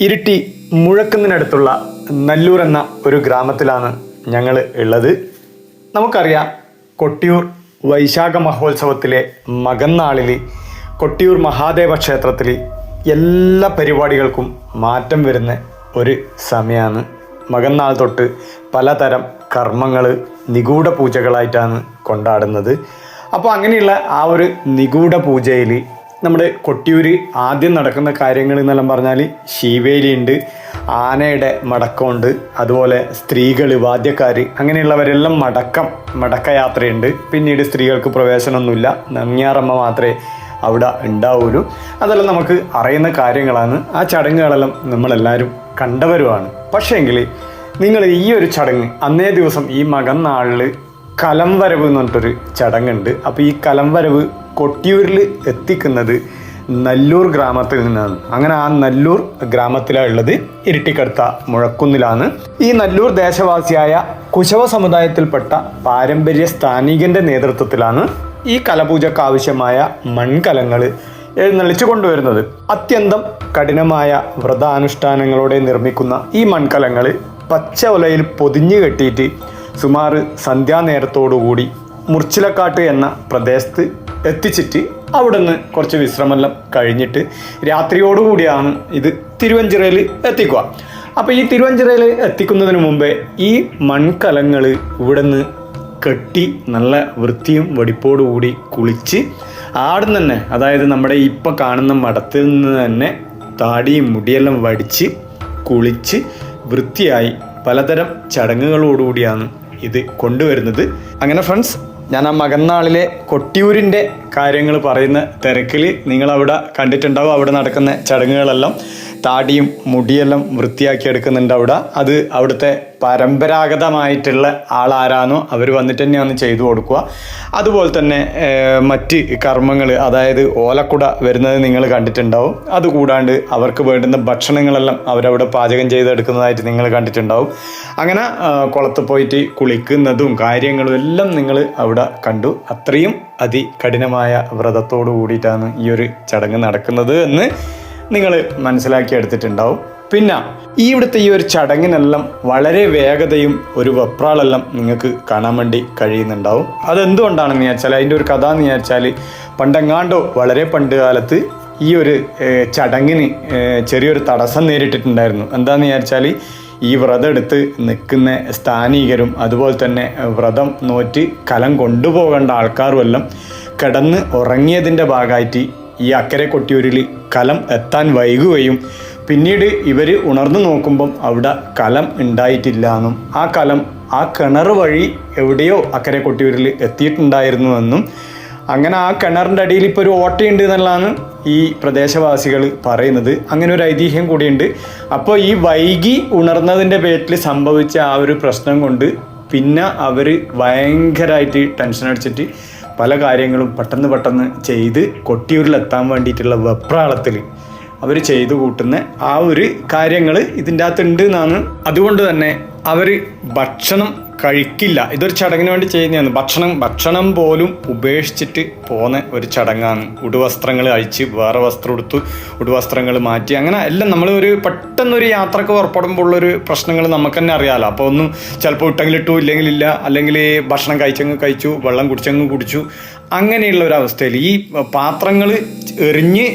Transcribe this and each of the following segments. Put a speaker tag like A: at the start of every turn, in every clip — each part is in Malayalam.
A: ഇരിട്ടി മുഴക്കുന്നതിനടുത്തുള്ള നല്ലൂർ എന്ന ഒരു ഗ്രാമത്തിലാണ് ഞങ്ങൾ ഉള്ളത്. നമുക്കറിയാം കൊട്ടിയൂർ വൈശാഖ മഹോത്സവത്തിലെ മകന്നാളിൽ കൊട്ടിയൂർ മഹാദേവ ക്ഷേത്രത്തിൽ എല്ലാ പരിപാടികൾക്കും മാറ്റം വരുന്ന ഒരു സമയമാണ് മകന്നാൾ തൊട്ട് പലതരം കർമ്മങ്ങൾ നിഗൂഢ പൂജകളായിട്ടാണ് കൊണ്ടാടുന്നത്. അപ്പോൾ അങ്ങനെയുള്ള ആ ഒരു നിഗൂഢ പൂജയിൽ നമ്മുടെ കൊട്ടിയൂർ ആദ്യം നടക്കുന്ന കാര്യങ്ങൾ എന്നെല്ലാം പറഞ്ഞാൽ ശിവേലിയുണ്ട് ആനയുടെ മടക്കമുണ്ട് അതുപോലെ സ്ത്രീകൾ വാദ്യക്കാർ അങ്ങനെയുള്ളവരെല്ലാം മടക്കം മടക്കയാത്രയുണ്ട്. പിന്നീട് സ്ത്രീകൾക്ക് പ്രവേശനമൊന്നുമില്ല. നങ്ങിയാറമ്മ മാത്രമേ അവിടെ ഉണ്ടാവുള്ളൂ അതെല്ലാം നമുക്ക് അറിയുന്ന കാര്യങ്ങളാണ്. ആ ചടങ്ങുകളെല്ലാം നമ്മളെല്ലാവരും കണ്ടവരുമാണ്. പക്ഷേങ്കിൽ നിങ്ങൾ ഈ ഒരു ചടങ്ങ് അന്നേ ദിവസം ഈ മകൻ നാളിൽ കലം വരവ് എന്ന് പറഞ്ഞിട്ടൊരു ചടങ്ങുണ്ട്. അപ്പോൾ ഈ കലം വരവ് കൊട്ടിയൂരിൽ എത്തിക്കുന്നത് നല്ലൂർ ഗ്രാമത്തിൽ നിന്നാണ്. അങ്ങനെ ആ നല്ലൂർ ഗ്രാമത്തിലാണ് ഉള്ളത് ഇരിട്ടിക്കടുത്ത മുഴക്കുന്നിലാണ്. ഈ നല്ലൂർ ദേശവാസിയായ കുശവ സമുദായത്തിൽപ്പെട്ട പാരമ്പര്യ സ്ഥാനികന്റെ നേതൃത്വത്തിലാണ് ഈ കലപൂജക്ക് ആവശ്യമായ മൺകലങ്ങൾ എഴുന്നള്ളിച്ചു കൊണ്ടുവരുന്നത്. അത്യന്തം കഠിനമായ വ്രതാനുഷ്ഠാനങ്ങളോടെ നിർമ്മിക്കുന്ന ഈ മൺകലങ്ങൾ പച്ച ഒലയിൽ പൊതിഞ്ഞു കെട്ടിയിട്ട് സുമാർ സന്ധ്യാനേരത്തോടുകൂടി മുർച്ചിലക്കാട്ട് എന്ന പ്രദേശത്ത് എത്തിച്ചിട്ട് അവിടെ നിന്ന് കുറച്ച് വിശ്രമെല്ലാം കഴിഞ്ഞിട്ട് രാത്രിയോടുകൂടിയാണ് ഇത് തിരുവഞ്ചിറയിൽ എത്തിക്കുക. അപ്പോൾ ഈ തിരുവഞ്ചിറയിൽ എത്തിക്കുന്നതിന് മുമ്പേ ഈ മൺകലങ്ങൾ ഇവിടെ നിന്ന് കെട്ടി നല്ല വൃത്തിയും വെടിപ്പോടുകൂടി കുളിച്ച് ആടുന്ന് തന്നെ അതായത് നമ്മുടെ ഇപ്പം കാണുന്ന മഠത്തിൽ നിന്ന് തന്നെ താടിയും മുടിയെല്ലാം വടിച്ച് കുളിച്ച് വൃത്തിയായി പലതരം ചടങ്ങുകളോടുകൂടിയാണ് ഇത് കൊണ്ടുവരുന്നത്. അങ്ങനെ ഫ്രണ്ട്സ് ഞാൻ ആ മകന്നാളിലെ കൊട്ടിയൂരിന്റെ കാര്യങ്ങൾ പറയുന്ന തിരക്കിൽ നിങ്ങളവിടെ കണ്ടിട്ടുണ്ടാവും. അവിടെ നടക്കുന്ന ചടങ്ങുകളെല്ലാം താടിയും മുടിയെല്ലാം വൃത്തിയാക്കി എടുക്കുന്നുണ്ട് അവിടെ. അത് അവിടുത്തെ പരമ്പരാഗതമായിട്ടുള്ള ആളാരാണോ അവർ വന്നിട്ട് തന്നെയാണ് ചെയ്തു കൊടുക്കുക. അതുപോലെ തന്നെ മറ്റ് കർമ്മങ്ങൾ അതായത് ഓലക്കുട വരുന്നത് നിങ്ങൾ കണ്ടിട്ടുണ്ടാവും. അതുകൂടാണ്ട് അവർക്ക് വേണ്ടുന്ന ഭക്ഷണങ്ങളെല്ലാം അവരവിടെ പാചകം ചെയ്തെടുക്കുന്നതായിട്ട് നിങ്ങൾ കണ്ടിട്ടുണ്ടാവും. അങ്ങനെ കുളത്ത് പോയിട്ട് കുളിക്കുന്നതും കാര്യങ്ങളും എല്ലാം നിങ്ങൾ അവിടെ കണ്ടു. അത്രയും അതികഠിനമായ വ്രതത്തോടു കൂടിയിട്ടാണ് ഈ ഒരു ചടങ്ങ് നടക്കുന്നത് എന്ന് നിങ്ങൾ മനസ്സിലാക്കി എടുത്തിട്ടുണ്ടാവും പിന്നെ ഈ ഇവിടുത്തെ ഈ ഒരു ചടങ്ങിനെല്ലാം വളരെ വേഗതയും ഒരു വെപ്രാളെല്ലാം നിങ്ങൾക്ക് കാണാൻ വേണ്ടി കഴിയുന്നുണ്ടാവും. അതെന്തുകൊണ്ടാണെന്ന് വിചാരിച്ചാൽ അതിന്റെ ഒരു കഥ എന്ന് വിചാരിച്ചാൽ പണ്ടെങ്ങാണ്ടോ വളരെ പണ്ട് കാലത്ത് ഈ ഒരു ചടങ്ങിന് ചെറിയൊരു തടസ്സം നേരിട്ടിട്ടുണ്ടായിരുന്നു. എന്താന്ന് വിചാരിച്ചാൽ ഈ വ്രതം എടുത്ത് നിൽക്കുന്ന സ്ഥാനീകരും അതുപോലെ തന്നെ വ്രതം നോറ്റ് കലം കൊണ്ടുപോകേണ്ട ആൾക്കാരും എല്ലാം കിടന്ന് ഉറങ്ങിയതിന്റെ ഭാഗമായിട്ട് ഈ അക്കരെ കൊട്ടിയൂരിൽ കലം എത്താൻ വൈകുകയും പിന്നീട് ഇവർ ഉണർന്നു നോക്കുമ്പം അവിടെ കലം ഉണ്ടായിട്ടില്ല എന്നും ആ കലം ആ കിണർ വഴി എവിടെയോ അക്കരെ കൊട്ടിയൂരിൽ എത്തിയിട്ടുണ്ടായിരുന്നുവെന്നും അങ്ങനെ ആ കിണറിന്റെ അടിയിൽ ഇപ്പോൾ ഒരു ഓട്ടയുണ്ട് എന്നുള്ളതാണ് ഈ പ്രദേശവാസികൾ പറയുന്നത്. അങ്ങനെ ഒരു ഐതിഹ്യം കൂടിയുണ്ട്. അപ്പോൾ ഈ വൈകി ഉണർന്നതിന്റെ പേരിൽ സംഭവിച്ച ആ ഒരു പ്രശ്നം കൊണ്ട് പിന്നെ അവർ ഭയങ്കരമായിട്ട് ടെൻഷൻ അടിച്ചിട്ട് പല കാര്യങ്ങളും പെട്ടെന്ന് പെട്ടെന്ന് ചെയ്ത് കൊട്ടിയൂരിലെത്താൻ വേണ്ടിയിട്ടുള്ള വെപ്രാളത്തിൽ അവർ ചെയ്തു കൂട്ടുന്ന ആ ഒരു കാര്യങ്ങൾ ഇതിന്റെ അകത്തുണ്ട് എന്നാണ്. അതുകൊണ്ട് തന്നെ അവർ ഭക്ഷണം കഴിക്കില്ല. ഇതൊരു ചടങ്ങിന് വേണ്ടി ചെയ്യുന്നതാണ്. ഭക്ഷണം ഭക്ഷണം പോലും ഉപേക്ഷിച്ചിട്ട് പോകുന്ന ഒരു ചടങ്ങാണ്. ഉടുവസ്ത്രങ്ങൾ അഴിച്ച് വേറെ വസ്ത്രം എടുത്തു ഉടുവസ്ത്രങ്ങൾ മാറ്റി. അങ്ങനെ എല്ലാം നമ്മൾ ഒരു പെട്ടെന്നൊരു യാത്രയ്ക്ക് പുറപ്പെടുമ്പോൾ ഉള്ളൊരു പ്രശ്നങ്ങൾ നമുക്ക് തന്നെ അറിയാമല്ലോ അപ്പോൾ ഒന്നും ചിലപ്പോൾ ഇട്ടെങ്കിലിട്ടു ഇല്ലെങ്കിൽ ഇല്ല. അല്ലെങ്കിൽ ഭക്ഷണം കഴിച്ചങ്ങ് കഴിച്ചു വെള്ളം കുടിച്ചങ്ങ് കുടിച്ചു. അങ്ങനെയുള്ള ഒരു അവസ്ഥയിൽ ഈ പാത്രങ്ങൾ എറിഞ്ഞ്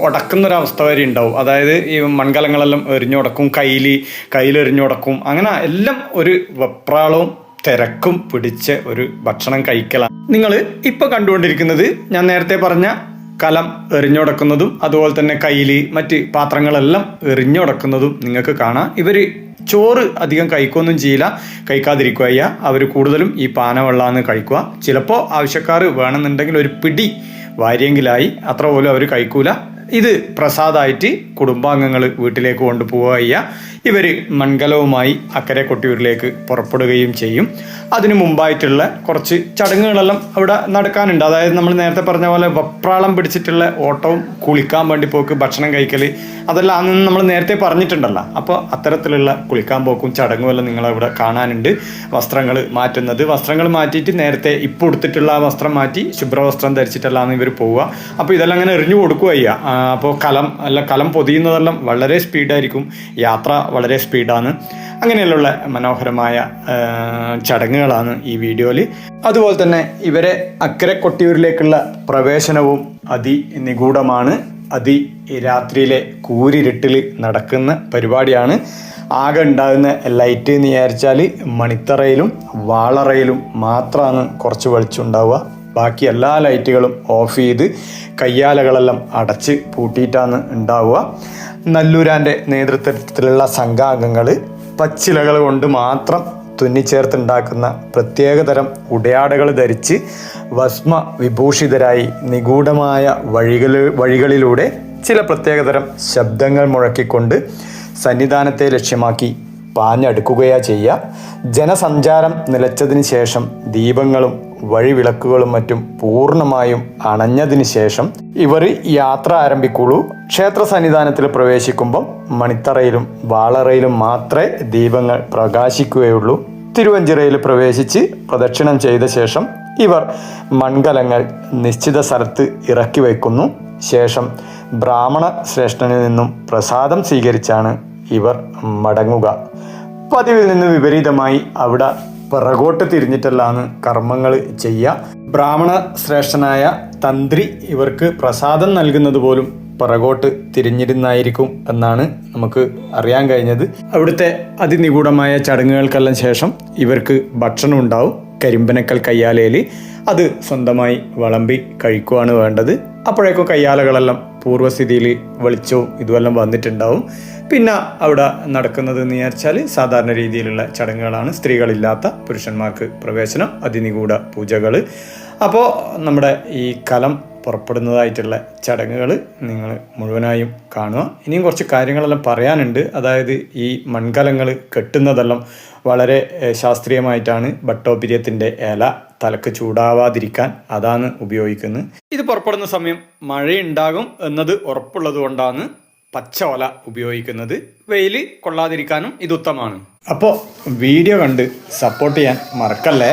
A: ഉടക്കുന്ന ഒരു അവസ്ഥ വരെ ഉണ്ടാവും. അതായത് ഈ മൺകലങ്ങളെല്ലാം എറിഞ്ഞുടക്കും കയ്യിൽ കയ്യിൽ എറിഞ്ഞുടക്കും അങ്ങനെ എല്ലാം ഒരു വെപ്രാളവും തിരക്കും പിടിച്ച ഒരു ഭക്ഷണം കഴിക്കലാണ് നിങ്ങൾ ഇപ്പോൾ കണ്ടുകൊണ്ടിരിക്കുന്നത് ഞാൻ നേരത്തെ പറഞ്ഞ കലം എറിഞ്ഞുടക്കുന്നതും അതുപോലെ തന്നെ കയ്യിൽ മറ്റ് പാത്രങ്ങളെല്ലാം എറിഞ്ഞുടക്കുന്നതും നിങ്ങൾക്ക് കാണാം. ഇവർ ചോറ് അധികം കഴിക്കുകയൊന്നും ചെയ്യില്ല. കഴിക്കാതിരിക്കുക അയ്യ. അവർ കൂടുതലും ഈ പാനവെള്ളമാണ് കഴിക്കുക. ചിലപ്പോൾ ആവശ്യക്കാർ വേണമെന്നുണ്ടെങ്കിൽ ഒരു പിടി വാരിയെങ്കിലായി. അത്ര പോലും അവർ കഴിക്കൂല. ഇത് പ്രസാദമായിട്ട് കുടുംബാംഗങ്ങൾ വീട്ടിലേക്ക് കൊണ്ടുപോവുക ഇവർ മൺകലവുമായി അക്കരെ കൊട്ടിയൂരിലേക്ക് പുറപ്പെടുകയും ചെയ്യും. അതിനു മുമ്പായിട്ടുള്ള കുറച്ച് ചടങ്ങുകളെല്ലാം അവിടെ നടക്കാനുണ്ട്. അതായത് നമ്മൾ നേരത്തെ പറഞ്ഞ പോലെ വപ്രാളം പിടിച്ചിട്ടുള്ള ഓട്ടവും കുളിക്കാൻ വേണ്ടി പോക്ക് ഭക്ഷണം കഴിക്കൽ അതെല്ലാം അന്ന് നമ്മൾ നേരത്തെ പറഞ്ഞിട്ടുണ്ടല്ലോ. അപ്പോൾ അത്തരത്തിലുള്ള കുളിക്കാൻ പോക്കും ചടങ്ങും എല്ലാം നിങ്ങളവിടെ കാണാനുണ്ട്. വസ്ത്രങ്ങൾ മാറ്റുന്നത്. വസ്ത്രങ്ങൾ മാറ്റിയിട്ട് നേരത്തെ ഇപ്പോൾ ഉടുത്തിട്ടുള്ള ആ വസ്ത്രം മാറ്റി ശുഭ്രവസ്ത്രം ധരിച്ചിട്ടല്ലാന്ന് ഇവർ പോവുക. അപ്പോൾ ഇതെല്ലാം അങ്ങനെ എറിഞ്ഞു കൊടുക്കുക ചെയ്യുക. അപ്പോൾ കലം അല്ല കലം പൊതിയുന്നതെല്ലാം വളരെ സ്പീഡായിരിക്കും. യാത്ര വളരെ സ്പീഡാണ്. അങ്ങനെയുള്ള മനോഹരമായ ചടങ്ങുകളാണ് ഈ വീഡിയോയിൽ അതുപോലെ തന്നെ ഇവരെ അക്കരെ കൊട്ടിയൂരിലേക്കുള്ള പ്രവേശനവും അതി നിഗൂഢമാണ് അതി രാത്രിയിലെ കൂരിരുട്ടിൽ നടക്കുന്ന പരിപാടിയാണ്. ആകെ ഉണ്ടാകുന്ന ലൈറ്റ് എന്ന് വിചാരിച്ചാൽ മണിത്തറയിലും വാളറയിലും മാത്രമാണ് കുറച്ച് വെളിച്ചം ഉണ്ടാവുക. ബാക്കി എല്ലാ ലൈറ്റുകളും ഓഫ് ചെയ്ത് കയ്യാലകളെല്ലാം അടച്ച് പൂട്ടിയിട്ടാണ് ഉണ്ടാവുക. നല്ലൂരാന്റെ നേതൃത്വത്തിലുള്ള സംഘാംഗങ്ങൾ പച്ചിലകൾ കൊണ്ട് മാത്രം തുന്നിച്ചേർത്തുണ്ടാക്കുന്ന പ്രത്യേകതരം ഉടയാടകൾ ധരിച്ച് ഭസ്മ വിഭൂഷിതരായി നിഗൂഢമായ വഴികൾ വഴികളിലൂടെ ചില പ്രത്യേകതരം ശബ്ദങ്ങൾ മുഴക്കിക്കൊണ്ട് സന്നിധാനത്തെ ലക്ഷ്യമാക്കി പാഞ്ഞടുക്കുകയാ ചെയ്യുക. ജനസഞ്ചാരം നിലച്ചതിന് ശേഷം ദീപങ്ങളും വഴിവിളക്കുകളും മറ്റും പൂർണമായും അണഞ്ഞതിന് ശേഷം ഇവർ യാത്ര ആരംഭിക്കുള്ളൂ. ക്ഷേത്ര സന്നിധാനത്തിൽ പ്രവേശിക്കുമ്പം മണിത്തറയിലും വാളറയിലും മാത്രമേ ദീപങ്ങൾ പ്രകാശിക്കുകയുള്ളൂ. തിരുവഞ്ചിറയിൽ പ്രവേശിച്ച് പ്രദക്ഷിണം ചെയ്ത ശേഷം ഇവർ മൺകലങ്ങൾ നിശ്ചിത സ്ഥലത്ത് ഇറക്കി വയ്ക്കുന്നു. ശേഷം ബ്രാഹ്മണ ശ്രേഷ്ഠനിൽ നിന്നും പ്രസാദം സ്വീകരിച്ചാണ് ഇവർ മടങ്ങുക. പതിവിൽ നിന്ന് വിപരീതമായി അവിടെ പിറകോട്ട് തിരിഞ്ഞിട്ടല്ലാന്ന് കർമ്മങ്ങൾ ചെയ്യുക ബ്രാഹ്മണ ശ്രേഷ്ഠനായ തന്ത്രി ഇവർക്ക് പ്രസാദം നൽകുന്നത് പോലും പിറകോട്ട് തിരിഞ്ഞിരുന്നായിരിക്കും എന്നാണ് നമുക്ക് അറിയാൻ കഴിഞ്ഞത്. അവിടുത്തെ അതിനിഗൂഢമായ ചടങ്ങുകൾക്കെല്ലാം ശേഷം ഇവർക്ക് ഭക്ഷണം ഉണ്ടാവും. കരിമ്പനക്കൽ കയ്യാലയിൽ അത് സ്വന്തമായി വിളമ്പി കഴിക്കുവാണ് വേണ്ടത്. അപ്പോഴേക്കും കയ്യാലകളെല്ലാം പൂർവസ്ഥിതിയിൽ വെളിച്ചവും ഇതുമെല്ലാം വന്നിട്ടുണ്ടാവും. പിന്നെ അവിടെ നടക്കുന്നത് എന്ന് വിചാരിച്ചാൽ സാധാരണ രീതിയിലുള്ള ചടങ്ങുകളാണ്. സ്ത്രീകളില്ലാത്ത പുരുഷന്മാർക്ക് പ്രവേശനം അതിനിഗൂഢ പൂജകൾ അപ്പോൾ നമ്മുടെ ഈ കലം പുറപ്പെടുന്നതായിട്ടുള്ള ചടങ്ങുകൾ നിങ്ങൾ മുഴുവനായും കാണുക. ഇനിയും കുറച്ച് കാര്യങ്ങളെല്ലാം പറയാനുണ്ട്. അതായത് ഈ മൺകലങ്ങൾ കെട്ടുന്നതെല്ലാം വളരെ ശാസ്ത്രീയമായിട്ടാണ്. ഭട്ടോപിര്യത്തിന്റെ ഇല തലക്ക് ചൂടാവാതിരിക്കാൻ അതാണ് ഉപയോഗിക്കുന്നത്. ഇത് പുറപ്പെടുന്ന സമയം മഴയുണ്ടാകും എന്നത് ഉറപ്പുള്ളത് കൊണ്ടാണ് പച്ച ഒല ഉപയോഗിക്കുന്നത്. വെയിൽ കൊള്ളാതിരിക്കാനും ഇത് ഉത്തമമാണ്. അപ്പോൾ വീഡിയോ കണ്ട് സപ്പോർട്ട് ചെയ്യാൻ മറക്കല്ലേ?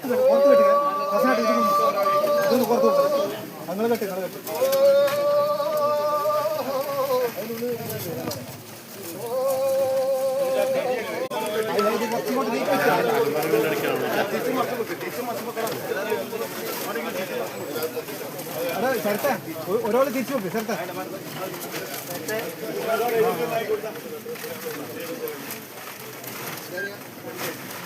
B: പുറത്ത് കെട്ട് പുറത്ത് കെട്ടുക ബസ്സിനായിട്ട് ഇതൊന്ന് ഇതൊന്ന് പുറത്ത് കൊണ്ടുവരാം നിങ്ങൾ കെട്ട് നിങ്ങൾ കെട്ട് ശരത്തെ ഒരാൾ തിരിച്ചു നോക്ക് ശരത്തെ ചിരട്ട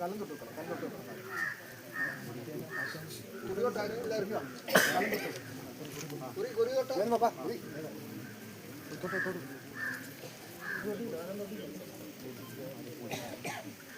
B: കല്ലം കുറി
C: കൊട്ടാൻ എല്ലാവർക്കും കുറി കുറി
B: Thank you.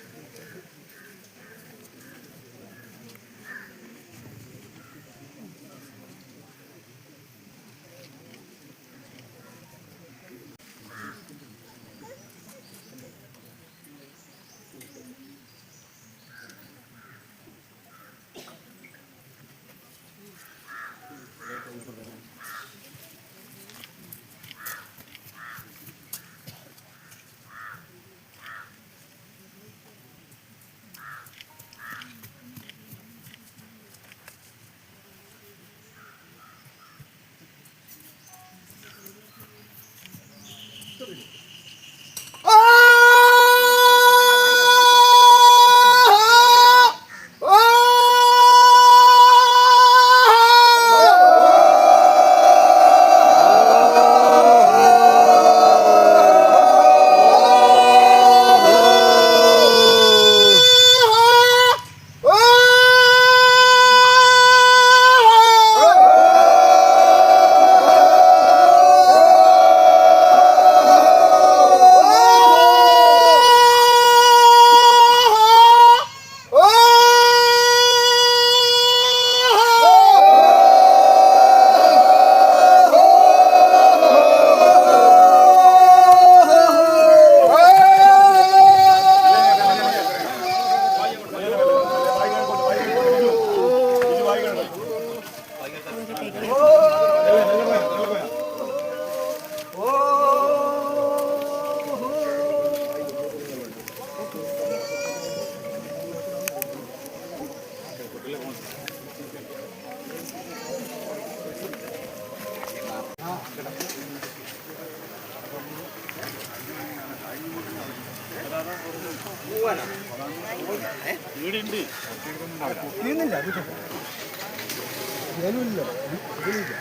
B: തീർന്നില്ല ഇതിലില്ല.